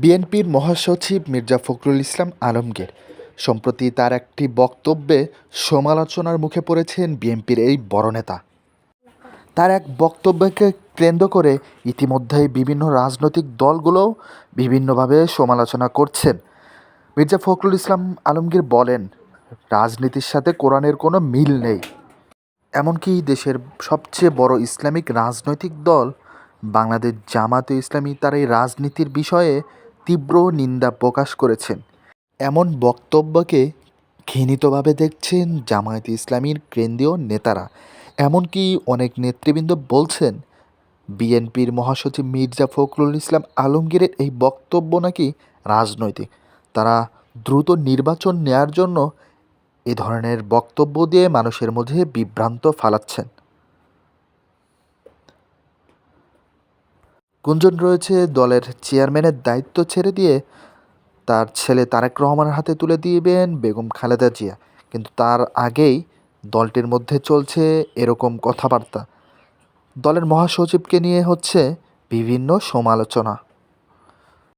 বিএনপির মহাসচিব মির্জা ফখরুল ইসলাম আলমগীর। সম্প্রতি তার একটি বক্তব্যে সমালোচনার মুখে পড়েছেন বিএনপির এই বড় নেতা। তার এক বক্তব্যকে কেন্দ্র করে ইতিমধ্যেই বিভিন্ন রাজনৈতিক দলগুলোও বিভিন্নভাবে সমালোচনা করছেন। মির্জা ফখরুল ইসলাম আলমগীর বলেন, রাজনীতির সাথে কোরআনের কোনো মিল নেই। এমনকি দেশের সবচেয়ে বড় ইসলামিক রাজনৈতিক দল বাংলাদেশ জামাতে ইসলামী তার এই রাজনীতির বিষয়ে তীব্র নিন্দা প্রকাশ করেছেন। এমন বক্তব্যকে ঘৃণিতভাবে দেখছেন জামায়াতে ইসলামীর কেন্দ্রীয় নেতারা। এমনকি অনেক নেতৃবৃন্দ বলছেন, বিএনপির মহাসচিব মির্জা ফখরুল ইসলাম আলমগীরের এই বক্তব্য নাকি রাজনৈতিক। তারা দ্রুত নির্বাচন নেয়ার জন্য এ ধরনের বক্তব্য দিয়ে মানুষের মধ্যে বিভ্রান্ত ফালাচ্ছেন। গুঞ্জন রয়েছে দলের চেয়ারম্যানের দায়িত্ব ছেড়ে দিয়ে। তার ছেলে তারেক রহমানের হাতে তুলে দিবেন বেগম খালেদা জিয়া। কিন্তু তার আগেই দলটির মধ্যে চলছে এরকম কথাবার্তা। দলের মহাসচিবকে নিয়ে হচ্ছে বিভিন্ন সমালোচনা।